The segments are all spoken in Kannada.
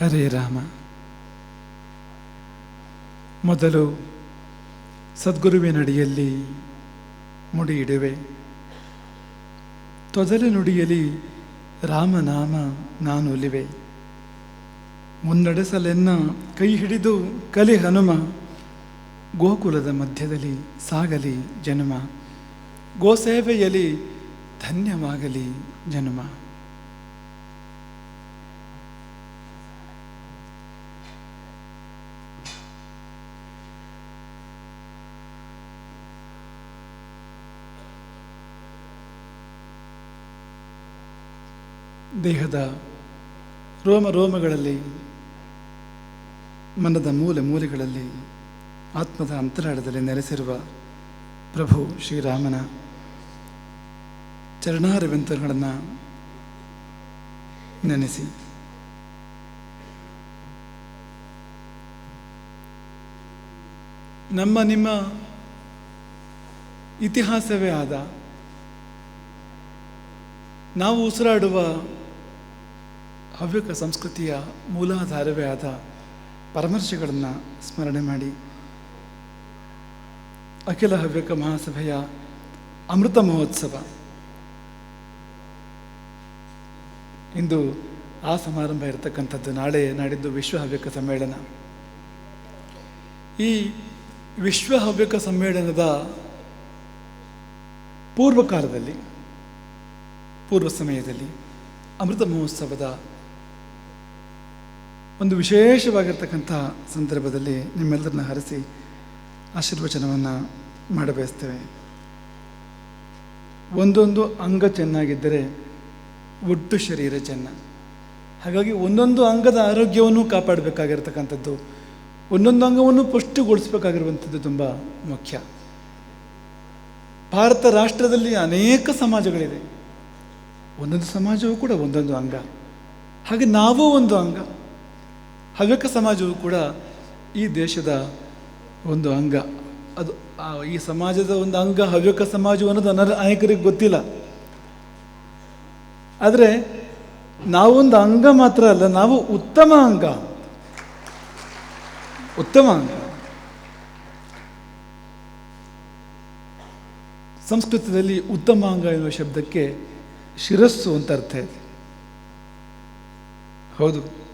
ಹರೇ ರಾಮ. ಮೊದಲು ಸದ್ಗುರುವಿನಡಿಯಲ್ಲಿ ಮುಡಿ ಇಡುವೆ ತೊದಲು ನುಡಿಯಲಿ ರಾಮನಾಮ ನಾನು ಒಲಿವೆ. ಮುನ್ನಡೆಸಲೆನ್ನ ಕೈ ಹಿಡಿದು ಕಲಿ ಹನುಮ. ಗೋಕುಲದ ಮಧ್ಯದಲ್ಲಿ ಸಾಗಲಿ ಜನುಮ. ಗೋಸೇವೆಯಲ್ಲಿ ಧನ್ಯವಾಗಲಿ ಜನುಮ. ದೇಹದ ರೋಮ ರೋಮಗಳಲ್ಲಿ ಮನದ ಮೂಲೆ ಮೂಲೆಗಳಲ್ಲಿ ಆತ್ಮದ ಅಂತರಾಳದಲ್ಲಿ ನೆಲೆಸಿರುವ ಪ್ರಭು ಶ್ರೀರಾಮನ ಚರಣಾರವಿಂತಗಳನ್ನು ನೆನೆಸಿ. ನಮ್ಮ ನಿಮ್ಮ ಇತಿಹಾಸವೇ ಆದ ನಾವು ಉಸಿರಾಡುವ ಹವ್ಯಕ ಸಂಸ್ಕೃತಿಯ ಮೂಲಾಧಾರವೇ ಆದ ಪರಮರ್ಶಿಗಳನ್ನು ಸ್ಮರಣೆ ಮಾಡಿ. ಅಖಿಲ ಹವ್ಯಕ ಮಹಾಸಭೆಯ ಅಮೃತ ಮಹೋತ್ಸವ. ಇಂದು ಆ ಸಮಾರಂಭ ಇರತಕ್ಕಂಥದ್ದು, ನಾಳೆ ನಾಡಿದ್ದು ವಿಶ್ವ ಹವ್ಯಕ ಸಮ್ಮೇಳನ. ಈ ವಿಶ್ವ ಹವ್ಯಕ ಸಮ್ಮೇಳನದ ಪೂರ್ವಕಾಲದಲ್ಲಿ, ಪೂರ್ವ ಸಮಯದಲ್ಲಿ ಅಮೃತ ಮಹೋತ್ಸವದ ಒಂದು ವಿಶೇಷವಾಗಿರ್ತಕ್ಕಂಥ ಸಂದರ್ಭದಲ್ಲಿ ನಿಮ್ಮೆಲ್ಲರನ್ನ ಹರಿಸಿ ಆಶೀರ್ವಚನವನ್ನು ಮಾಡಬಯಸ್ತೇವೆ ಒಂದೊಂದು ಅಂಗ ಚೆನ್ನಾಗಿದ್ದರೆ ಒಟ್ಟು ಶರೀರ ಚೆನ್ನ. ಹಾಗಾಗಿ ಒಂದೊಂದು ಅಂಗದ ಆರೋಗ್ಯವನ್ನು ಕಾಪಾಡಬೇಕಾಗಿರ್ತಕ್ಕಂಥದ್ದು, ಒಂದೊಂದು ಅಂಗವನ್ನು ಪುಷ್ಟಿಗೊಳಿಸಬೇಕಾಗಿರುವಂಥದ್ದು ತುಂಬ ಮುಖ್ಯ. ಭಾರತ ರಾಷ್ಟ್ರದಲ್ಲಿ ಅನೇಕ ಸಮಾಜಗಳಿದೆ ಒಂದೊಂದು ಸಮಾಜವೂ ಕೂಡ ಒಂದೊಂದು ಅಂಗ. ಹಾಗೆ ನಾವೂ ಒಂದು ಅಂಗ. ಹವ್ಯಕ ಸಮಾಜವು ಕೂಡ ಈ ದೇಶದ ಒಂದು ಅಂಗ. ಅದು ಈ ಸಮಾಜದ ಒಂದು ಅಂಗ ಹವ್ಯಕ ಸಮಾಜವು ಅನ್ನೋದು ಅನ ಅನೇಕರಿಗೆ ಗೊತ್ತಿಲ್ಲ. ಆದರೆ ನಾವೊಂದು ಅಂಗ ಮಾತ್ರ ಅಲ್ಲ, ನಾವು ಉತ್ತಮ ಅಂಗ. ಉತ್ತಮ ಅಂಗ. ಸಂಸ್ಕೃತದಲ್ಲಿ ಉತ್ತಮ ಅಂಗ ಎನ್ನುವ ಶಬ್ದಕ್ಕೆ ಶಿರಸ್ಸು ಅಂತ ಅರ್ಥ ಇದೆ. ಹೌದು.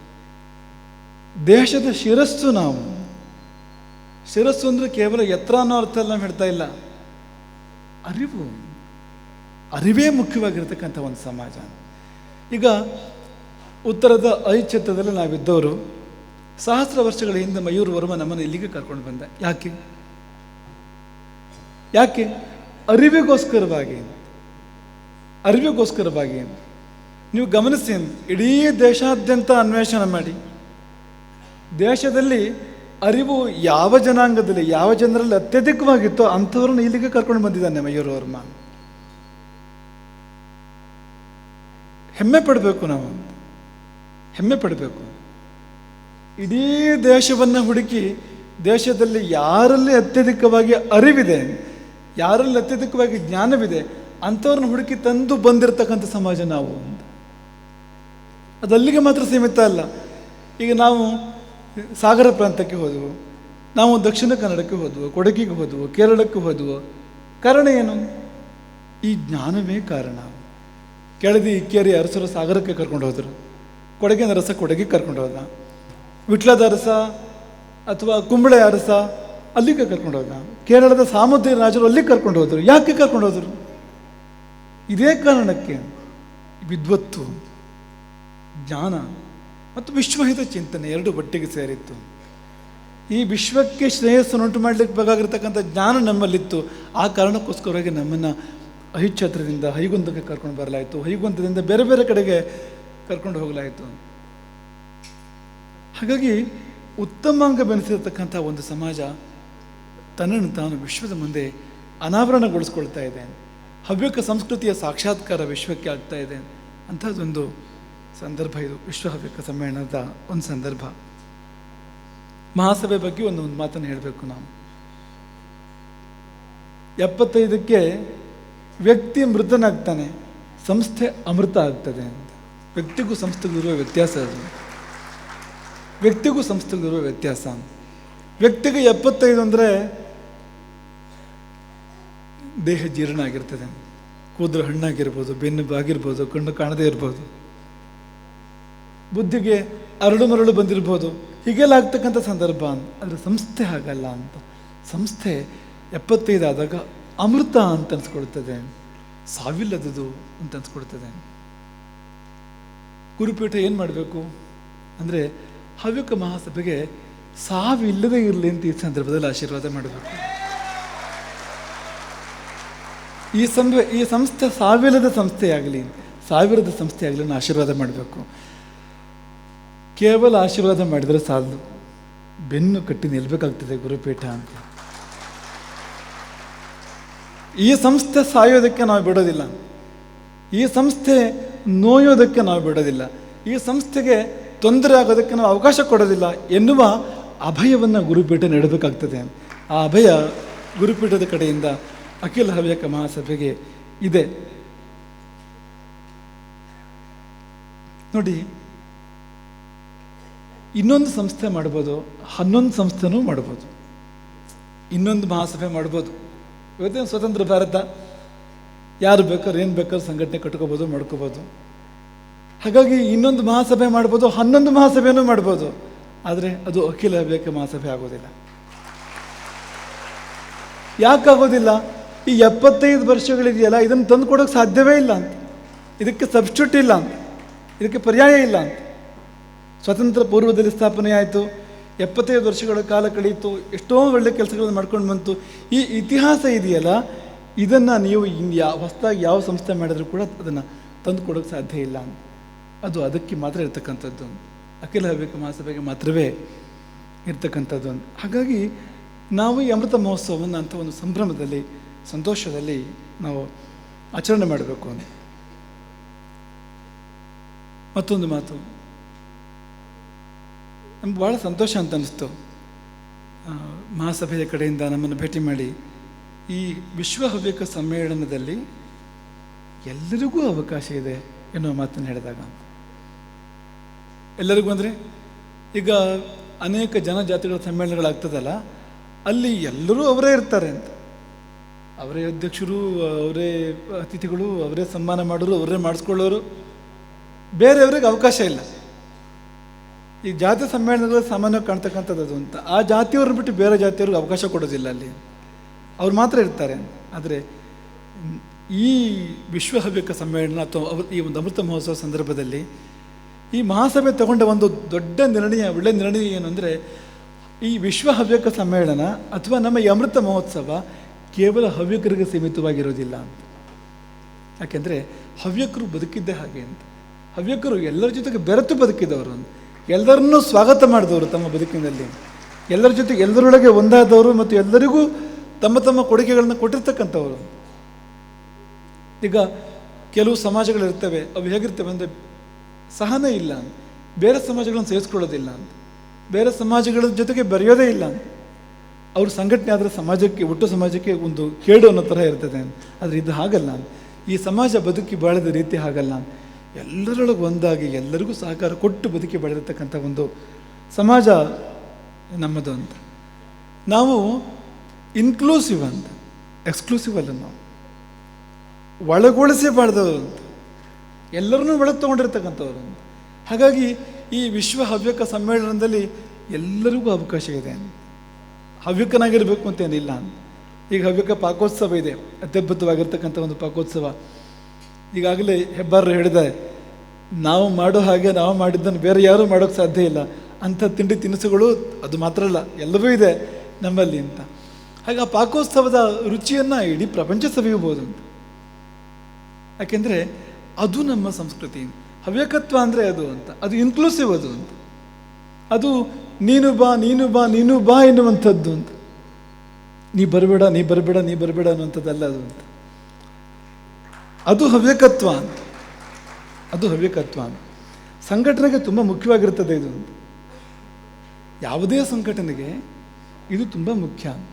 ದೇಶದ ಶಿರಸ್ಸು ನಾವು. ಶಿರಸ್ಸು ಅಂದರೆ ಕೇವಲ ಎತ್ತರ ಅನ್ನೋ ಅರ್ಥ ಅಲ್ಲ ನಾವು ಹೇಳ್ತಾ ಇಲ್ಲ. ಅರಿವು, ಅರಿವೇ ಮುಖ್ಯವಾಗಿರ್ತಕ್ಕಂಥ ಒಂದು ಸಮಾಜ. ಈಗ ಉತ್ತರದ ಐಚ್ಛತ್ರದಲ್ಲಿ ನಾವಿದ್ದವರು, ಸಹಸ್ರ ವರ್ಷಗಳ ಹಿಂದೆ ಮಯೂರ್ ವರ್ಮ ನಮ್ಮನ್ನು ಇಲ್ಲಿಗೆ ಕರ್ಕೊಂಡು ಬಂದ. ಯಾಕೆ? ಯಾಕೆ? ಅರಿವಿಗೋಸ್ಕರವಾಗಿ. ಅರಿವಿಗೋಸ್ಕರವಾಗಿ. ನೀವು ಗಮನಿಸಿ, ಇಡೀ ದೇಶಾದ್ಯಂತ ಅನ್ವೇಷಣೆ ಮಾಡಿ. ದೇಶದಲ್ಲಿ ಅರಿವು ಯಾವ ಜನಾಂಗದಲ್ಲಿ, ಯಾವ ಜನರಲ್ಲಿ ಅತ್ಯಧಿಕವಾಗಿತ್ತೋ ಅಂಥವ್ರನ್ನ ಇಲ್ಲಿಗೆ ಕರ್ಕೊಂಡು ಬಂದಿದ್ದಾನೆ ಮಯೂರ್ ವರ್ಮ. ಹೆಮ್ಮೆ ಪಡಬೇಕು ನಾವು. ಹೆಮ್ಮೆ ಪಡಬೇಕು. ಇಡೀ ದೇಶವನ್ನು ಹುಡುಕಿ ದೇಶದಲ್ಲಿ ಯಾರಲ್ಲಿ ಅತ್ಯಧಿಕವಾಗಿ ಅರಿವಿದೆ, ಯಾರಲ್ಲಿ ಅತ್ಯಧಿಕವಾಗಿ ಜ್ಞಾನವಿದೆ ಅಂಥವ್ರನ್ನ ಹುಡುಕಿ ತಂದು ಬಂದಿರತಕ್ಕಂಥ ಸಮಾಜ ನಾವು. ಅದಲ್ಲಿಗೆ ಮಾತ್ರ ಸೀಮಿತ ಅಲ್ಲ. ಈಗ ನಾವು ಸಾಗರ ಪ್ರಾಂತಕ್ಕೆ ಹೋದವು. ನಾವು ದಕ್ಷಿಣ ಕನ್ನಡಕ್ಕೆ ಹೋದವು, ಕೊಡಗಿಗೆ ಹೋದವು, ಕೇರಳಕ್ಕೆ ಹೋದವು. ಕಾರಣ ಏನು? ಈ ಜ್ಞಾನವೇ ಕಾರಣ. ಕೆಳದಿ ಇಕ್ಕೇರಿ ಅರಸರು ಸಾಗರಕ್ಕೆ ಕರ್ಕೊಂಡು ಹೋದರು. ಕೊಡಗಿನ ಅರಸ ಕೊಡಗಿಗೆ ಕರ್ಕೊಂಡು ಹೋದ. ವಿಟ್ಲದ ಅರಸ ಅಥವಾ ಕುಂಬಳೆ ಅರಸ ಅಲ್ಲಿಗೆ ಕರ್ಕೊಂಡು ಹೋದ. ಕೇರಳದ ಸಾಮುದ್ರಿ ರಾಜರು ಅಲ್ಲಿಗೆ ಕರ್ಕೊಂಡು ಹೋದರು. ಯಾಕೆ ಕರ್ಕೊಂಡು ಹೋದರು? ಇದೇ ಕಾರಣಕ್ಕೆ ವಿದ್ವತ್ತು, ಜ್ಞಾನ. ಮತ್ತು ವಿಶ್ವಹಿತ ಚಿಂತನೆ ಎರಡು ಒಟ್ಟಿಗೆ ಸೇರಿತ್ತು. ಈ ವಿಶ್ವಕ್ಕೆ ಶ್ರೇಯಸ್ಸನ್ನುಂಟು ಮಾಡಲಿಕ್ಕೆ ಬೇಕಾಗಿರ್ತಕ್ಕಂಥ ಜ್ಞಾನ ನಮ್ಮಲ್ಲಿತ್ತು. ಆ ಕಾರಣಕ್ಕೋಸ್ಕರವಾಗಿ ನಮ್ಮನ್ನು ಅಹಿಚ್ಛತ್ರದಿಂದ ಹೈಗುಂದಕ್ಕೆ ಕರ್ಕೊಂಡು ಬರಲಾಯಿತು. ಹೈಗುಂದದಿಂದ ಬೇರೆ ಬೇರೆ ಕಡೆಗೆ ಕರ್ಕೊಂಡು ಹೋಗಲಾಯಿತು. ಹಾಗಾಗಿ ಉತ್ತಮಾಂಗ ಬೆನಿಸಿರತಕ್ಕಂಥ ಒಂದು ಸಮಾಜ ತನ್ನನ್ನು ತಾನು ವಿಶ್ವದ ಮುಂದೆ ಅನಾವರಣಗೊಳಿಸ್ಕೊಳ್ತಾ ಇದೆ. ಹವ್ಯಕ ಸಂಸ್ಕೃತಿಯ ಸಾಕ್ಷಾತ್ಕಾರ ವಿಶ್ವಕ್ಕೆ ಆಗ್ತಾ ಇದೆ. ಅಂಥದ್ದೊಂದು ಸಂದರ್ಭ ಇದು. ವಿಶ್ವ ಹವ್ಯಕ ಸಮ್ಮೇಳನದ ಒಂದು ಸಂದರ್ಭ. ಮಹಾಸಭೆ ಬಗ್ಗೆ ಒಂದು ಒಂದು ಮಾತನ್ನು ಹೇಳಬೇಕು ನಾವು. ಎಪ್ಪತ್ತೈದಕ್ಕೆ ವ್ಯಕ್ತಿ ಮೃತನಾಗ್ತಾನೆ, ಸಂಸ್ಥೆ ಅಮೃತ ಆಗ್ತದೆ ಅಂತ. ವ್ಯಕ್ತಿಗೂ ಸಂಸ್ಥೆಗಿರುವ ವ್ಯತ್ಯಾಸ ಅದು. ವ್ಯಕ್ತಿಗೂ ಸಂಸ್ಥೆಗಿರುವ ವ್ಯತ್ಯಾಸ ವ್ಯಕ್ತಿಗೆ ಎಪ್ಪತ್ತೈದು ಅಂದರೆ ದೇಹ ಜೀರ್ಣ ಆಗಿರ್ತದೆ. ಕೂದಲು ಹಣ್ಣಾಗಿರ್ಬೋದು ಬೆನ್ನು ಬಾಗಿರ್ಬೋದು ಕಣ್ಣು ಕಾಣದೇ ಇರ್ಬೋದು. ಬುದ್ಧಿಗೆ ಅರಳು ಮರಳು ಬಂದಿರ್ಬೋದು. ಹೀಗೆಲ್ಲ ಆಗ್ತಕ್ಕಂಥ ಸಂದರ್ಭ ಅಂತ. ಅಂದರೆ ಸಂಸ್ಥೆ ಹಾಗಲ್ಲ ಅಂತ. ಸಂಸ್ಥೆ ಎಪ್ಪತ್ತೈದು ಆದಾಗ ಅಮೃತ ಅಂತ ಅನ್ಸ್ಕೊಳ್ತದೆ. ಸಾವಿಲ್ಲದದು ಅಂತ ಅನ್ಸ್ಕೊಳ್ತದೆ. ಗುರುಪೀಠ ಏನು ಮಾಡಬೇಕು? ಅಂದರೆ ಹವ್ಯಕ ಮಹಾಸಭೆಗೆ ಸಾವಿಲ್ಲದೆ ಇರಲಿ ಅಂತ ಈ ಸಂದರ್ಭದಲ್ಲಿ ಆಶೀರ್ವಾದ ಮಾಡಬೇಕು. ಈ ಈ ಸಂಸ್ಥೆ ಸಾವಿಲ್ಲದ ಸಂಸ್ಥೆಯಾಗಲಿ, ಸಾವಿರದ ಸಂಸ್ಥೆಯಾಗಲಿ ಆಶೀರ್ವಾದ ಮಾಡಬೇಕು. ಕೇವಲ ಆಶೀರ್ವಾದ ಮಾಡಿದರೆ ಸಾಲದು. ಬೆನ್ನು ಕಟ್ಟಿ ನಿಲ್ಬೇಕಾಗ್ತದೆ ಗುರುಪೀಠ ಅಂತ. ಈ ಸಂಸ್ಥೆ ಸಾಯೋದಕ್ಕೆ ನಾವು ಬಿಡೋದಿಲ್ಲ. ಈ ಸಂಸ್ಥೆ ನೋಯೋದಕ್ಕೆ ನಾವು ಬಿಡೋದಿಲ್ಲ. ಈ ಸಂಸ್ಥೆಗೆ ತೊಂದರೆ ಆಗೋದಕ್ಕೆ ನಾವು ಅವಕಾಶ ಕೊಡೋದಿಲ್ಲ ಎನ್ನುವ ಅಭಯವನ್ನು ಗುರುಪೀಠ ನೀಡಬೇಕಾಗ್ತದೆ. ಆ ಅಭಯ ಗುರುಪೀಠದ ಕಡೆಯಿಂದ ಅಖಿಲ ಹವ್ಯಕ ಮಹಾಸಭೆಗೆ ಇದೆ. ನೋಡಿ ಇನ್ನೊಂದು ಸಂಸ್ಥೆ ಮಾಡ್ಬೋದು, ಹನ್ನೊಂದು ಸಂಸ್ಥೆನೂ ಮಾಡ್ಬೋದು. ಇನ್ನೊಂದು ಮಹಾಸಭೆ ಮಾಡ್ಬೋದು. ಇವತ್ತೇನು ಸ್ವತಂತ್ರ ಭಾರತ? ಯಾರು ಬೇಕಾದ್ರೆ ಏನು ಬೇಕಾದ್ರೂ ಸಂಘಟನೆ ಕಟ್ಕೋಬೋದು, ಮಾಡ್ಕೋಬೋದು. ಹಾಗಾಗಿ ಇನ್ನೊಂದು ಮಹಾಸಭೆ ಮಾಡ್ಬೋದು, ಹನ್ನೊಂದು ಮಹಾಸಭೆನೂ ಮಾಡ್ಬೋದು. ಆದರೆ ಅದು ಅಖಿಲ ಹವ್ಯಕ ಮಹಾಸಭೆ ಆಗೋದಿಲ್ಲ. ಯಾಕಾಗೋದಿಲ್ಲ ಈ ಎಪ್ಪತ್ತೈದು ವರ್ಷಗಳಿದೆಯಲ್ಲ, ಇದನ್ನು ತಂದು ಕೊಡೋಕ್ಕೆ ಸಾಧ್ಯವೇ ಇಲ್ಲ ಅಂತ. ಇದಕ್ಕೆ ಸಬ್ಸ್ಟ್ಯೂಟ್ ಇಲ್ಲ ಅಂತ. ಇದಕ್ಕೆ ಪರ್ಯಾಯ ಇಲ್ಲ ಅಂತ. ಸ್ವತಂತ್ರ ಪೂರ್ವದಲ್ಲಿ ಸ್ಥಾಪನೆ ಆಯಿತು ಎಪ್ಪತ್ತೈದು ವರ್ಷಗಳ ಕಾಲ ಕಳೆಯಿತು. ಎಷ್ಟೋ ಒಳ್ಳೆ ಕೆಲಸಗಳನ್ನು ಮಾಡ್ಕೊಂಡು ಬಂತು. ಈ ಇತಿಹಾಸ ಇದೆಯಲ್ಲ? ಇದನ್ನು ನೀವು ಯಾವ ಹೊಸದಾಗಿ ಯಾವ ಸಂಸ್ಥೆ ಮಾಡಿದರೂ ಕೂಡ ಅದನ್ನು ತಂದು ಕೊಡೋಕ್ಕೆ ಸಾಧ್ಯ ಇಲ್ಲ ಅದು ಅದಕ್ಕೆ ಮಾತ್ರ ಇರ್ತಕ್ಕಂಥದ್ದು. ಅಖಿಲ ಹವ್ಯಕ ಮಹಾಸಭೆಗೆ ಮಾತ್ರವೇ ಇರ್ತಕ್ಕಂಥದ್ದು ಅಂತ. ಹಾಗಾಗಿ ನಾವು ಈ ಅಮೃತ ಮಹೋತ್ಸವವನ್ನು ಅಂಥ ಒಂದು ಸಂಭ್ರಮದಲ್ಲಿ, ಸಂತೋಷದಲ್ಲಿ ನಾವು ಆಚರಣೆ ಮಾಡಬೇಕು ಅಂತ. ಮತ್ತೊಂದು ಮಾತು. ನಮ್ಗೆ ಭಾಳ ಸಂತೋಷ ಅಂತ ಅನ್ನಿಸ್ತು ಮಹಾಸಭೆಯ ಕಡೆಯಿಂದ ನಮ್ಮನ್ನು ಭೇಟಿ ಮಾಡಿ ಈ ವಿಶ್ವ ಹವ್ಯಕ ಸಮ್ಮೇಳನದಲ್ಲಿ ಎಲ್ಲರಿಗೂ ಅವಕಾಶ ಇದೆ ಎನ್ನುವ ಮಾತನ್ನು ಹೇಳಿದಾಗ. ಎಲ್ಲರಿಗೂ ಅಂದರೆ ಈಗ ಅನೇಕ ಜನಜಾತಿಗಳ ಸಮ್ಮೇಳನಗಳಾಗ್ತದಲ್ಲ, ಅಲ್ಲಿ ಎಲ್ಲರೂ ಅವರೇ ಇರ್ತಾರೆ ಅಂತ. ಅವರೇ ಅಧ್ಯಕ್ಷರು, ಅವರೇ ಅತಿಥಿಗಳು, ಅವರೇ ಸನ್ಮಾನ ಮಾಡೋರು, ಅವರೇ ಮಾಡಿಸ್ಕೊಳ್ಳೋರು, ಬೇರೆಯವ್ರಿಗೆ ಅವಕಾಶ ಇಲ್ಲ. ಈ ಜಾತಿ ಸಮ್ಮೇಳನಗಳು ಸಾಮಾನ್ಯವಾಗಿ ಕಾಣ್ತಕ್ಕಂಥದ್ದು ಅದು ಅಂತ. ಆ ಜಾತಿಯವ್ರನ್ನ ಬಿಟ್ಟು ಬೇರೆ ಜಾತಿಯವ್ರಿಗೆ ಅವಕಾಶ ಕೊಡೋದಿಲ್ಲ ಅಲ್ಲಿ. ಅವ್ರು ಮಾತ್ರ ಇರ್ತಾರೆ ಆದರೆ ಈ ವಿಶ್ವ ಹವ್ಯಕ ಸಮ್ಮೇಳನ ಅಥವಾ ಅವ್ರ ಈ ಒಂದು ಅಮೃತ ಮಹೋತ್ಸವ ಸಂದರ್ಭದಲ್ಲಿ ಈ ಮಹಾಸಭೆ ತಗೊಂಡ ಒಂದು ದೊಡ್ಡ ನಿರ್ಣಯ, ಒಳ್ಳೆ ನಿರ್ಣಯ ಏನು ಅಂದರೆ ಈ ವಿಶ್ವ ಹವ್ಯಕ ಸಮ್ಮೇಳನ ಅಥವಾ ನಮ್ಮ ಈ ಅಮೃತ ಮಹೋತ್ಸವ ಕೇವಲ ಹವ್ಯಕರಿಗೆ ಸೀಮಿತವಾಗಿರೋದಿಲ್ಲ ಅಂತ. ಯಾಕೆಂದರೆ ಹವ್ಯಕರು ಬದುಕಿದ್ದೇ ಹಾಗೆ ಅಂತ. ಹವ್ಯಕರು ಎಲ್ಲರ ಜೊತೆಗೆ ಬೆರೆತು ಬದುಕಿದವರು ಅಂತ. ಎಲ್ಲರನ್ನೂ ಸ್ವಾಗತ ಮಾಡಿದವರು ತಮ್ಮ ಬದುಕಿನಲ್ಲಿ. ಎಲ್ಲರ ಜೊತೆ ಎಲ್ಲರೊಳಗೆ ಒಂದಾದವರು ಮತ್ತು ಎಲ್ಲರಿಗೂ ತಮ್ಮ ತಮ್ಮ ಕೊಡುಗೆಗಳನ್ನು ಕೊಟ್ಟಿರ್ತಕ್ಕಂಥವರು. ಈಗ ಕೆಲವು ಸಮಾಜಗಳಿರ್ತವೆ, ಅವು ಹೇಗಿರ್ತವೆ ಅಂದರೆ ಸಹನ ಇಲ್ಲ ಬೇರೆ ಸಮಾಜಗಳನ್ನು ಸೇರಿಸ್ಕೊಳ್ಳೋದಿಲ್ಲ ಅಂತ. ಬೇರೆ ಸಮಾಜಗಳ ಜೊತೆಗೆ ಬರೆಯೋದೇ ಇಲ್ಲ ಅಂತ. ಅವ್ರ ಸಂಘಟನೆ ಆದರೆ ಸಮಾಜಕ್ಕೆ, ಒಟ್ಟು ಸಮಾಜಕ್ಕೆ ಒಂದು ಕೇಡು ಅನ್ನೋ ಥರ ಇರ್ತದೆ ಆದರೆ ಇದು ಹಾಗಲ್ಲ ಈ ಸಮಾಜ ಬದುಕಿ ಬಾಳದ ರೀತಿ ಹಾಗಲ್ಲ ಎಲ್ಲರೊಳಗೆ ಒಂದಾಗಿ ಎಲ್ಲರಿಗೂ ಸಹಕಾರ ಕೊಟ್ಟು ಬದುಕಿ ಬೆಳೆದಿರ್ತಕ್ಕಂಥ ಒಂದು ಸಮಾಜ ನಮ್ಮದು ಅಂತ. ನಾವು ಇನ್ಕ್ಲೂಸಿವ್ ಅಂತ ಎಕ್ಸ್ಕ್ಲೂಸಿವ್ ಅಲ್ಲ ನಾವು. ಒಳಗೊಳಿಸಿ ಬಾಳ್ದವರು ಅಂತ. ಎಲ್ಲರನ್ನೂ ಒಳಗೆ ತೊಗೊಂಡಿರ್ತಕ್ಕಂಥವ್ರು ಅಂತ. ಹಾಗಾಗಿ ಈ ವಿಶ್ವ ಹವ್ಯಕ ಸಮ್ಮೇಳನದಲ್ಲಿ ಎಲ್ಲರಿಗೂ ಅವಕಾಶ ಇದೆ ಹವ್ಯಕನಾಗಿರಬೇಕು ಅಂತೇನಿಲ್ಲ ಅಂತ. ಈಗ ಹವ್ಯಕ ಪಾಕೋತ್ಸವ ಇದೆ, ಅತ್ಯದ್ಭುತವಾಗಿರ್ತಕ್ಕಂಥ ಒಂದು ಪಾಕೋತ್ಸವ. ಈಗಾಗಲೇ ಹೆಬ್ಬಾರರು ಹೇಳಿದೆ, ನಾವು ಮಾಡೋ ಹಾಗೆ ನಾವು ಮಾಡಿದ್ದನ್ನು ಬೇರೆ ಯಾರೂ ಮಾಡೋಕ್ಕೆ ಸಾಧ್ಯ ಇಲ್ಲ. ಅಂಥ ತಿಂಡಿ ತಿನಿಸುಗಳು ಅದು ಮಾತ್ರ ಅಲ್ಲ, ಎಲ್ಲವೂ ಇದೆ ನಮ್ಮಲ್ಲಿ ಅಂತ. ಹಾಗೆ ಆ ಪಾಕೋತ್ಸವದ ರುಚಿಯನ್ನು ಇಡೀ ಪ್ರಪಂಚ ಸವಿಯಬಹುದು ಅಂತ. ಯಾಕೆಂದರೆ ಅದು ನಮ್ಮ ಸಂಸ್ಕೃತಿ. ಹವ್ಯಕತ್ವ ಅಂದರೆ ಅದು ಅಂತ, ಅದು ಇನ್ಕ್ಲೂಸಿವ್ ಅದು ಅಂತ. ಅದು ನೀನು ಬಾ ನೀನು ಬಾ ನೀನು ಬಾ ಎನ್ನುವಂಥದ್ದು ಅಂತ. ನೀ ಬರಬೇಡ ನೀ ಬರಬೇಡ ನೀ ಬರಬೇಡ ಅನ್ನುವಂಥದ್ದಲ್ಲ ಅದು ಅಂತ. ಅದು ಹವ್ಯಕತ್ವ ಅಂತ. ಅದು ಹವ್ಯಕತ್ವ ಅಂತ. ಸಂಘಟನೆಗೆ ತುಂಬ ಮುಖ್ಯವಾಗಿರ್ತದೆ ಇದು ಯಾವುದೇ ಸಂಘಟನೆಗೆ ಇದು ತುಂಬ ಮುಖ್ಯ ಅಂತ.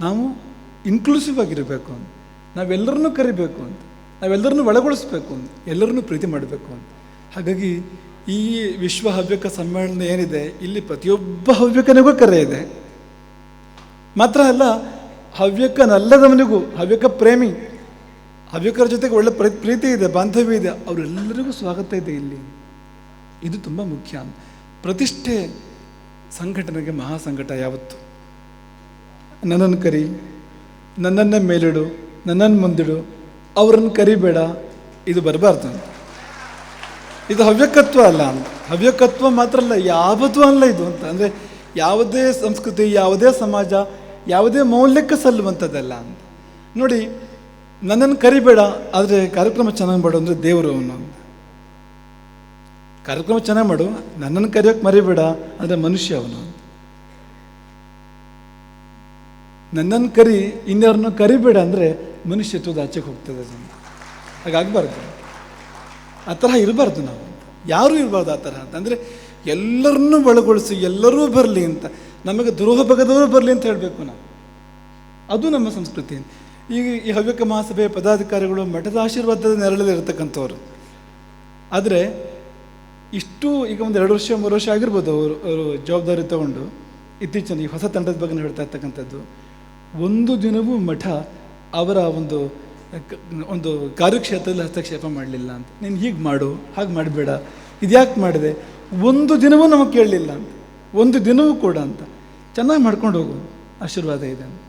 ನಾವು ಇನ್ಕ್ಲೂಸಿವ್ ಆಗಿರಬೇಕು ಅಂತ. ನಾವೆಲ್ಲರನ್ನೂ ಕರಿಬೇಕು ಅಂತ. ನಾವೆಲ್ಲರನ್ನೂ ಒಳಗೊಳಿಸ್ಬೇಕು ಅಂತ. ಎಲ್ಲರನ್ನೂ ಪ್ರೀತಿ ಮಾಡಬೇಕು ಅಂತ. ಹಾಗಾಗಿ ಈ ವಿಶ್ವ ಹವ್ಯಕ ಸಮ್ಮೇಳನ ಏನಿದೆ, ಇಲ್ಲಿ ಪ್ರತಿಯೊಬ್ಬ ಹವ್ಯಕನಿಗೂ ಕರೆ ಇದೆ. ಮಾತ್ರ ಅಲ್ಲ, ಹವ್ಯಕನಲ್ಲದವನಿಗೂ, ಹವ್ಯಕ ಪ್ರೇಮಿ ಹವ್ಯಕರ ಜೊತೆಗೆ ಒಳ್ಳೆ ಪ್ರ, ಪ್ರೀತಿ ಇದೆ, ಬಾಂಧವ್ಯ ಇದೆ. ಅವರೆಲ್ಲರಿಗೂ ಸ್ವಾಗತ ಇದೆ ಇಲ್ಲಿ. ಇದು ತುಂಬ ಮುಖ್ಯ. ಪ್ರತಿಷ್ಠೆ ಸಂಘಟನೆಗೆ ಮಹಾ ಸಂಘಟ ಯಾವತ್ತು? ನನ್ನನ್ನು ಕರಿ, ನನ್ನನ್ನೇ ಮೇಲಿಡು, ನನ್ನನ್ನು ಮುಂದಿಡು, ಅವರನ್ನು ಕರಿಬೇಡ, ಇದು ಬರಬಾರ್ದು. ಅಂತ ಇದು ಹವ್ಯಕತ್ವ ಅಲ್ಲ. ಅಂತ ಹವ್ಯಕತ್ವ ಮಾತ್ರ ಅಲ್ಲ ಯಾವುದು ಅಲ್ಲ ಇದು ಅಂತ. ಅಂದರೆ ಯಾವುದೇ ಸಂಸ್ಕೃತಿ, ಯಾವುದೇ ಸಮಾಜ, ಯಾವುದೇ ಮೌಲ್ಯಕ್ಕೆ ಸಲ್ಲುವಂಥದ್ದಲ್ಲ ಅಂತ. ನೋಡಿ ನನ್ನನ್ನು ಕರಿಬೇಡ, ಆದರೆ ಕಾರ್ಯಕ್ರಮ ಚೆನ್ನಾಗಿ ಮಾಡು ಅಂದರೆ ದೇವರು ಅವನು ಕಾರ್ಯಕ್ರಮ ಚೆನ್ನಾಗಿ ಮಾಡು, ನನ್ನನ್ನು ಕರಿಯೋಕೆ ಮರಿಬೇಡ ಅಂದರೆ ಮನುಷ್ಯ ಅವನು ನನ್ನನ್ನು ಕರಿ ಇನ್ಯಾರನ್ನು ಕರಿಬೇಡ ಅಂದರೆ ಮನುಷ್ಯತ್ವದ ಆಚೆಗೆ ಹೋಗ್ತದೆ ಅದನ್ನು ಹಾಗಾಗಬಾರ್ದು. ಆ ತರಹ ಇರಬಾರ್ದು ನಾವು ಯಾರೂ ಇರಬಾರ್ದು ಆ ತರಹ ಅಂದರೆ ಎಲ್ಲರನ್ನೂ ಒಳಗೊಳಿಸಿ, ಎಲ್ಲರೂ ಬರಲಿ ಅಂತ. ನಮಗೆ ದ್ರೋಹ ಬಗದವರು ಬರಲಿ ಅಂತ ಹೇಳಬೇಕು ನಾವು. ಅದು ನಮ್ಮ ಸಂಸ್ಕೃತಿ ಈಗ ಈ ಹವ್ಯಕ ಮಹಾಸಭೆಯ ಪದಾಧಿಕಾರಿಗಳು ಮಠದ ಆಶೀರ್ವಾದದ ನೆರಳಲ್ಲಿ ಇರತಕ್ಕಂಥವ್ರು. ಆದರೆ ಇಷ್ಟು ಈಗ ಒಂದು ಎರಡು ವರ್ಷ, ಮೂರು ವರ್ಷ ಆಗಿರ್ಬೋದು ಅವರು ಅವರು ಜವಾಬ್ದಾರಿ ತಗೊಂಡು ಇತ್ತೀಚಿನ ಈ ಹೊಸ ತಂಡದ ಬಗ್ಗೆ ಹೇಳ್ತಾ ಇರ್ತಕ್ಕಂಥದ್ದು. ಒಂದು ದಿನವೂ ಮಠ ಅವರ ಒಂದು ಒಂದು ಕಾರ್ಯಕ್ಷೇತ್ರದಲ್ಲಿ ಹಸ್ತಕ್ಷೇಪ ಮಾಡಲಿಲ್ಲ ಅಂತ. ನೀನು ಹೀಗೆ ಮಾಡು, ಹಾಗೆ ಮಾಡಬೇಡ, ಇದ್ಯಾಕೆ ಮಾಡಿದೆ? ಒಂದು ದಿನವೂ ನಮಗೆ ಕೇಳಲಿಲ್ಲ ಅಂತ. ಒಂದು ದಿನವೂ ಕೂಡ ಅಂತ. ಚೆನ್ನಾಗಿ ಮಾಡ್ಕೊಂಡು ಹೋಗು, ಆಶೀರ್ವಾದ ಇದೆ ಅಂತ.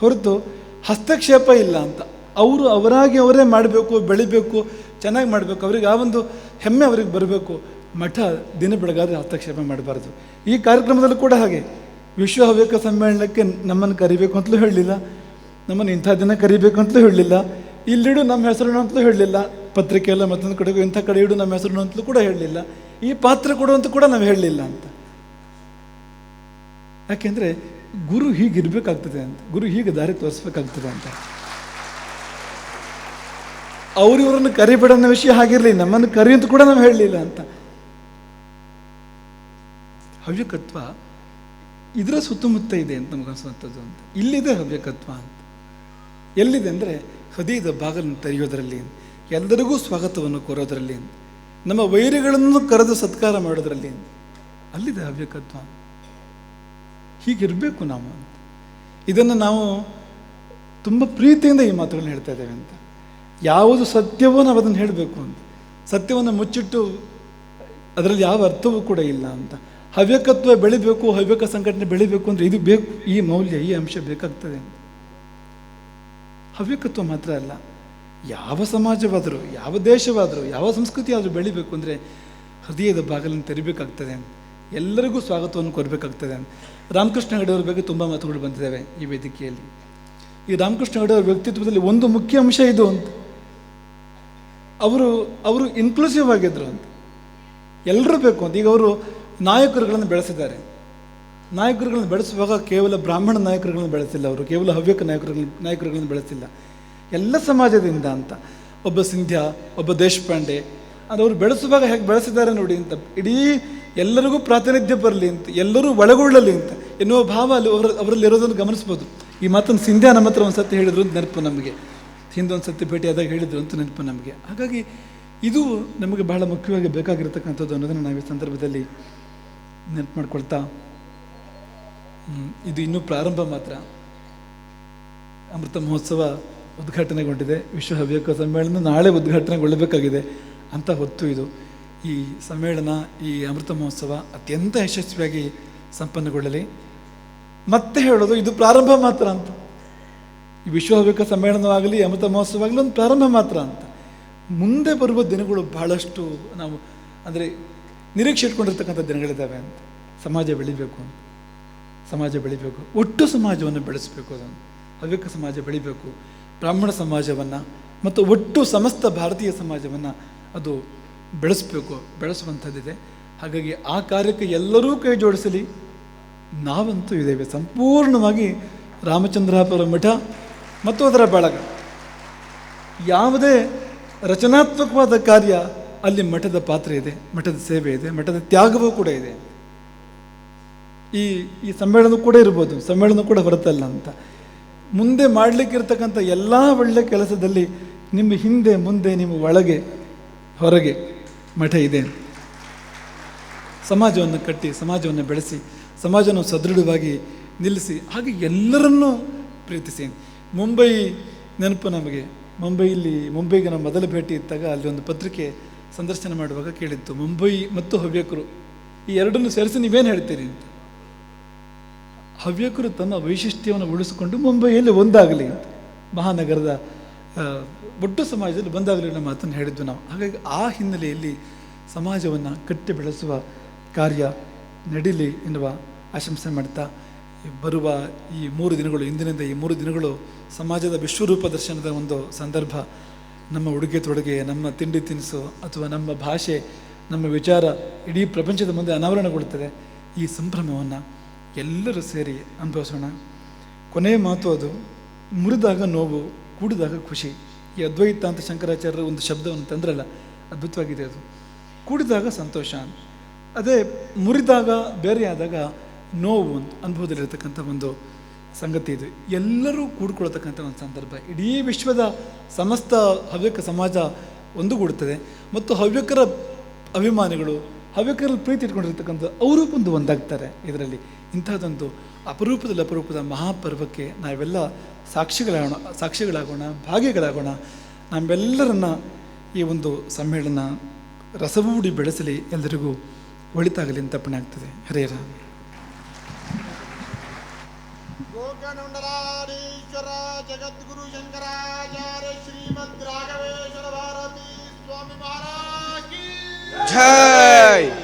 ಹೊರತು ಹಸ್ತಕ್ಷೇಪ ಇಲ್ಲ ಅಂತ. ಅವರು ಅವರಾಗಿ ಅವರೇ ಮಾಡಬೇಕು, ಬೆಳಿಬೇಕು, ಚೆನ್ನಾಗಿ ಮಾಡಬೇಕು. ಅವ್ರಿಗೆ ಆ ಒಂದು ಹೆಮ್ಮೆ ಅವ್ರಿಗೆ ಬರಬೇಕು. ಮಠ ದಿನ ಬೆಳಗಾದರೆ ಹಸ್ತಕ್ಷೇಪ ಮಾಡಬಾರ್ದು. ಈ ಕಾರ್ಯಕ್ರಮದಲ್ಲೂ ಕೂಡ ಹಾಗೆ. ವಿಶ್ವ ಹವ್ಯಕ ಸಮ್ಮೇಳನಕ್ಕೆ ನಮ್ಮನ್ನು ಕರಿಬೇಕು ಅಂತಲೂ ಹೇಳಲಿಲ್ಲ. ನಮ್ಮನ್ನು ಇಂಥ ದಿನ ಕರಿಬೇಕು ಅಂತಲೂ ಹೇಳಲಿಲ್ಲ. ಇಲ್ಲಿಡು ನಮ್ಮ ಹೆಸರನ್ನು ಅಂತಲೂ ಹೇಳಲಿಲ್ಲ. ಪತ್ರಿಕೆ ಎಲ್ಲ ಮತ್ತೊಂದು ಕಡೆಗೂ ಇಂಥ ಕಡೆ ಇಡು ನಮ್ಮ ಹೆಸರನ್ನು ಅಂತಲೂ ಕೂಡ ಹೇಳಲಿಲ್ಲ. ಈ ಪಾತ್ರ ಕೊಡು ಅಂತ ಕೂಡ ನಾವು ಹೇಳಲಿಲ್ಲ ಅಂತ. ಯಾಕೆಂದರೆ ಗುರು ಹೀಗಿರ್ಬೇಕಾಗ್ತದೆ ಅಂತ, ಗುರು ಹೀಗೆ ದಾರಿ ತೋರಿಸ್ಬೇಕಾಗ್ತದೆ ಅಂತ. ಅವರಿವರನ್ನು ಕರಿಬೇಡ ವಿಷಯ ಆಗಿರಲಿ ನಮ್ಮನ್ನು ಕರಿ ಅಂತ ಕೂಡ ನಾವು ಹೇಳಲಿಲ್ಲ ಅಂತ. ಹವ್ಯಕತ್ವ ಇದರ ಸುತ್ತಮುತ್ತ ಇದೆ ಅಂತ ನಮಗನ್ಸುವಂಥದ್ದು ಅಂತ. ಇಲ್ಲಿದೆ ಹವ್ಯಕತ್ವ ಅಂತ. ಎಲ್ಲಿದೆ ಅಂದರೆ ಹದೀದ ಬಾಗಲನ್ನು ತೆರೆಯೋದರಲ್ಲಿ ಎಲ್ಲರಿಗೂ ಸ್ವಾಗತವನ್ನು ಕೋರೋದರಲ್ಲಿ ನಮ್ಮ ವೈರಿಗಳನ್ನು ಕರೆದು ಸತ್ಕಾರ ಮಾಡೋದರಲ್ಲಿ ಅಲ್ಲಿದೆ ಹವ್ಯಕತ್ವ ಹೀಗಿರಬೇಕು ನಾವು ಅಂತ. ಇದನ್ನು ನಾವು ತುಂಬ ಪ್ರೀತಿಯಿಂದ ಈ ಮಾತುಗಳನ್ನ ಹೇಳ್ತಾ ಇದ್ದೇವೆ ಅಂತ. ಯಾವುದು ಸತ್ಯವೋ ನಾವು ಅದನ್ನು ಹೇಳಬೇಕು ಅಂತ. ಸತ್ಯವನ್ನು ಮುಚ್ಚಿಟ್ಟು ಅದರಲ್ಲಿ ಯಾವ ಅರ್ಥವೂ ಕೂಡ ಇಲ್ಲ ಅಂತ. ಹವ್ಯಕತ್ವ ಬೆಳಿಬೇಕು, ಹವ್ಯಕ ಸಂಘಟನೆ ಬೆಳಿಬೇಕು ಅಂದರೆ ಇದು ಬೇಕು, ಈ ಮೌಲ್ಯ, ಈ ಅಂಶ ಬೇಕಾಗ್ತದೆ ಅಂತ. ಹವ್ಯಕತ್ವ ಮಾತ್ರ ಅಲ್ಲ. ಯಾವ ಸಮಾಜವಾದರೂ, ಯಾವ ದೇಶವಾದರೂ, ಯಾವ ಸಂಸ್ಕೃತಿ ಆದರೂ ಬೆಳಿಬೇಕು ಅಂದರೆ ಹೃದಯದ ಬಾಗಿಲನ್ನು ತೆರಿಬೇಕಾಗ್ತದೆ ಎಲ್ಲರಿಗೂ ಸ್ವಾಗತವನ್ನು ಕೊಡಬೇಕಾಗ್ತದೆ ಅಂತ. ರಾಮಕೃಷ್ಣ ಹೆಗಡೆ ಬಗ್ಗೆ ತುಂಬ ಮಾತುಗಳು ಬಂದಿದ್ದಾವೆ ಈ ವೇದಿಕೆಯಲ್ಲಿ. ಈ ರಾಮಕೃಷ್ಣ ಹೆಗಡೆ ವ್ಯಕ್ತಿತ್ವದಲ್ಲಿ ಒಂದು ಮುಖ್ಯ ಅಂಶ ಇದು ಅಂತ. ಅವರು ಅವರು ಇನ್ಕ್ಲೂಸಿವ್ ಆಗಿದ್ರು ಅಂತ. ಎಲ್ಲರೂ ಬೇಕು ಅಂತ. ಈಗ ಅವರು ನಾಯಕರುಗಳನ್ನು ಬೆಳೆಸಿದ್ದಾರೆ. ನಾಯಕರುಗಳನ್ನು ಬೆಳೆಸುವಾಗ ಕೇವಲ ಬ್ರಾಹ್ಮಣ ನಾಯಕರುಗಳನ್ನು ಬೆಳೆಸಿಲ್ಲ ಅವರು. ಕೇವಲ ಹವ್ಯಕ ನಾಯಕರುಗಳನ್ನು ನಾಯಕರುಗಳನ್ನು ಬೆಳೆಸಿಲ್ಲ. ಎಲ್ಲ ಸಮಾಜದಿಂದ ಅಂತ. ಒಬ್ಬ ಸಿಂಧ್ಯಾ, ಒಬ್ಬ ದೇಶಪಾಂಡೆ ಅದು ಅವರು ಬೆಳೆಸುವಾಗ ಹೇಗೆ ಬೆಳೆಸಿದ್ದಾರೆ ನೋಡಿ ಅಂತ. ಇಡೀ ಎಲ್ಲರಿಗೂ ಪ್ರಾತಿನಿಧ್ಯ ಬರಲಿ ಅಂತ, ಎಲ್ಲರೂ ಒಳಗೊಳ್ಳಲಿ ಅಂತ ಎನ್ನುವ ಭಾವ ಅಲ್ಲಿ ಅವರ, ಅವರಲ್ಲಿ ಇರೋದನ್ನು ಗಮನಿಸ್ಬೋದು. ಈ ಮಾತನ್ನು ಸಿಂಧ್ಯಾ ನಮ್ಮ ಹತ್ರ ಒಂದು ಸತಿ ಹೇಳಿದ್ರು ಅಂತ ನೆನಪು ನಮಗೆ. ಹಿಂದೆ ಒಂದು ಸತಿ ಭೇಟಿಯಾದಾಗ ಹೇಳಿದ್ರು ಅಂತ ನೆನಪು ನಮಗೆ. ಹಾಗಾಗಿ ಇದು ನಮಗೆ ಬಹಳ ಮುಖ್ಯವಾಗಿ ಬೇಕಾಗಿರ್ತಕ್ಕಂಥದ್ದು ಅನ್ನೋದನ್ನು ನಾವು ಈ ಸಂದರ್ಭದಲ್ಲಿ ನೆನಪು ಮಾಡ್ಕೊಳ್ತಾ ಇದು ಇನ್ನೂ ಪ್ರಾರಂಭ ಮಾತ್ರ. ಅಮೃತ ಮಹೋತ್ಸವ ಉದ್ಘಾಟನೆಗೊಂಡಿದೆ. ವಿಶ್ವ ಹವ್ಯಕ ಸಮ್ಮೇಳನ ನಾಳೆ ಉದ್ಘಾಟನೆಗೊಳ್ಳಬೇಕಾಗಿದೆ. ಅಂತ ಹೊತ್ತು ಇದು. ಈ ಸಮ್ಮೇಳನ, ಈ ಅಮೃತ ಮಹೋತ್ಸವ ಅತ್ಯಂತ ಯಶಸ್ವಿಯಾಗಿ ಸಂಪನ್ನಗೊಳ್ಳಲಿ. ಮತ್ತೆ ಹೇಳೋದು, ಇದು ಪ್ರಾರಂಭ ಮಾತ್ರ ಅಂತ. ಹವ್ಯಕ ಸಮ್ಮೇಳನವಾಗಲಿ, ಅಮೃತ ಮಹೋತ್ಸವ ಆಗಲಿ ಒಂದು ಪ್ರಾರಂಭ ಮಾತ್ರ ಅಂತ. ಮುಂದೆ ಬರುವ ದಿನಗಳು ಬಹಳಷ್ಟು ನಾವು, ಅಂದರೆ ನಿರೀಕ್ಷೆ ಇಟ್ಕೊಂಡಿರ್ತಕ್ಕಂಥ ದಿನಗಳಿದ್ದಾವೆ ಅಂತ. ಸಮಾಜ ಬೆಳಿಬೇಕು ಅಂತ. ಸಮಾಜ ಬೆಳಿಬೇಕು. ಒಟ್ಟು ಸಮಾಜವನ್ನು ಬೆಳೆಸಬೇಕು ಅದನ್ನು. ಹವ್ಯಕ ಸಮಾಜ ಬೆಳಿಬೇಕು. ಬ್ರಾಹ್ಮಣ ಸಮಾಜವನ್ನು, ಮತ್ತು ಒಟ್ಟು ಸಮಸ್ತ ಭಾರತೀಯ ಸಮಾಜವನ್ನು ಅದು ಬೆಳೆಸಬೇಕು, ಬೆಳೆಸುವಂಥದ್ದಿದೆ. ಹಾಗಾಗಿ ಆ ಕಾರ್ಯಕ್ಕೆ ಎಲ್ಲರೂ ಕೈ ಜೋಡಿಸಲಿ. ನಾವಂತೂ ಇದ್ದೇವೆ. ಸಂಪೂರ್ಣವಾಗಿ ರಾಮಚಂದ್ರಾಪುರ ಮಠ ಮತ್ತು ಅದರ ಬಳಗ. ಯಾವುದೇ ರಚನಾತ್ಮಕವಾದ ಕಾರ್ಯ ಅಲ್ಲಿ ಮಠದ ಪಾತ್ರ ಇದೆ, ಮಠದ ಸೇವೆ ಇದೆ, ಮಠದ ತ್ಯಾಗವೂ ಕೂಡ ಇದೆ. ಈ ಈ ಸಮ್ಮೇಳನ ಕೂಡ ಇರ್ಬೋದು. ಸಮ್ಮೇಳನ ಕೂಡ ಹೊರತಲ್ಲ ಅಂತ. ಮುಂದೆ ಮಾಡಲಿಕ್ಕಿರ್ತಕ್ಕಂಥ ಎಲ್ಲ ಒಳ್ಳೆಯ ಕೆಲಸದಲ್ಲಿ ನಿಮ್ಮ ಹಿಂದೆ, ಮುಂದೆ, ನಿಮ್ಮ ಒಳಗೆ ಹೊರಗೆ ಮಠ ಇದೆ. ಸಮಾಜವನ್ನು ಕಟ್ಟಿ, ಸಮಾಜವನ್ನು ಬೆಳೆಸಿ, ಸಮಾಜವನ್ನು ಸದೃಢವಾಗಿ ನಿಲ್ಲಿಸಿ, ಹಾಗೆ ಎಲ್ಲರನ್ನೂ ಪ್ರೀತಿಸಿ. ಮುಂಬೈ ನೆನಪು ನಮಗೆ. ಮುಂಬೈಯಲ್ಲಿ, ಮುಂಬೈಗೆ ನಾವು ಮೊದಲ ಭೇಟಿ ಇದ್ದಾಗ ಅಲ್ಲಿ ಒಂದು ಪತ್ರಿಕೆ ಸಂದರ್ಶನ ಮಾಡುವಾಗ ಕೇಳಿತ್ತು. ಮುಂಬೈ ಮತ್ತು ಹವ್ಯಕರು. ಈ ಎರಡನ್ನು ಸೇರಿಸಿ ನೀವೇನು ಹೇಳ್ತೀರಿ ಅಂತ. ಹವ್ಯಕರು ತನ್ನ ವೈಶಿಷ್ಟ್ಯವನ್ನು ಉಳಿಸಿಕೊಂಡು ಮುಂಬೈಯಲ್ಲಿ ಒಂದಾಗಲಿ ಅಂತ. ಮಹಾನಗರದ ಒಟ್ಟು ಸಮಾಜದಲ್ಲಿ ಬಂದಾಗಲೂ ನಮ್ಮ ಮಾತನ್ನು ಹೇಳಿದ್ವಿ ನಾವು. ಹಾಗಾಗಿ ಆ ಹಿನ್ನೆಲೆಯಲ್ಲಿ ಸಮಾಜವನ್ನು ಕಟ್ಟಿ ಬೆಳೆಸುವ ಕಾರ್ಯ ನಡೀಲಿ ಎನ್ನುವ ಆಶಂಸೆ ಮಾಡ್ತಾ ಬರುವ ಈ ಮೂರು ದಿನಗಳು, ಇಂದಿನಿಂದ ಈ ಮೂರು ದಿನಗಳು ಸಮಾಜದ ವಿಶ್ವರೂಪ ದರ್ಶನದ ಒಂದು ಸಂದರ್ಭ. ನಮ್ಮ ಉಡುಗೆ ತೊಡುಗೆ, ನಮ್ಮ ತಿಂಡಿ ತಿನಿಸು ಅಥವಾ ನಮ್ಮ ಭಾಷೆ, ನಮ್ಮ ವಿಚಾರ ಇಡೀ ಪ್ರಪಂಚದ ಮುಂದೆ ಅನಾವರಣಗೊಳ್ಳುತ್ತದೆ. ಈ ಸಂಭ್ರಮವನ್ನು ಎಲ್ಲರೂ ಸೇರಿ ಅನುಭವಿಸೋಣ. ಕೊನೆಯ ಮಾತು ಅದು, ಮುರಿದಾಗ ನೋವು ಕೂಡಿದಾಗ ಖುಷಿ. ಈ ಅದ್ವೈತ ಅಂತ ಶಂಕರಾಚಾರ್ಯರು ಒಂದು ಶಬ್ದವನ್ನು ತಂದ್ರಲ್ಲ, ಅದ್ಭುತವಾಗಿದೆ ಅದು. ಕೂಡಿದಾಗ ಸಂತೋಷ. ಅದೇ ಮುರಿದಾಗ ಬೇರೆಯಾದಾಗ ನೋವು ಅಂತ ಅನುಭವದಲ್ಲಿರತಕ್ಕಂಥ ಒಂದು ಸಂಗತಿ ಇದು. ಎಲ್ಲರೂ ಕೂಡ್ಕೊಳ್ತಕ್ಕಂಥ ಒಂದು ಸಂದರ್ಭ. ಇಡೀ ವಿಶ್ವದ ಸಮಸ್ತ ಹವ್ಯಕ ಸಮಾಜ ಒಂದುಗೂಡುತ್ತದೆ. ಮತ್ತು ಹವ್ಯಕರ ಅಭಿಮಾನಿಗಳು ಹವ್ಯಕರಲ್ಲಿ ಪ್ರೀತಿ ಇಟ್ಕೊಂಡಿರ್ತಕ್ಕಂಥ ಅವರು ಒಂದು ಒಂದಾಗ್ತಾರೆ ಇದರಲ್ಲಿ. ಇಂಥದ್ದೊಂದು ಅಪರೂಪದಲ್ಲಿ ಅಪರೂಪದ ಮಹಾಪರ್ವಕ್ಕೆ ನಾವೆಲ್ಲ ಸಾಕ್ಷಿಗಳಾಗೋಣ ಸಾಕ್ಷಿಗಳಾಗೋಣ, ಭಾಗಿಗಳಾಗೋಣ. ನಮ್ಮೆಲ್ಲರನ್ನ ಈ ಒಂದು ಸಮ್ಮೇಳನ ರಸವೂಡಿ ಬೆಳೆಸಲಿ ಎಲ್ಲರಿಗೂ ಒಳಿತಾಗಲಿ ಅಂತ ಪಣೆ ಆಗ್ತದೆ. ಹರೇ ರಾಮ. জয়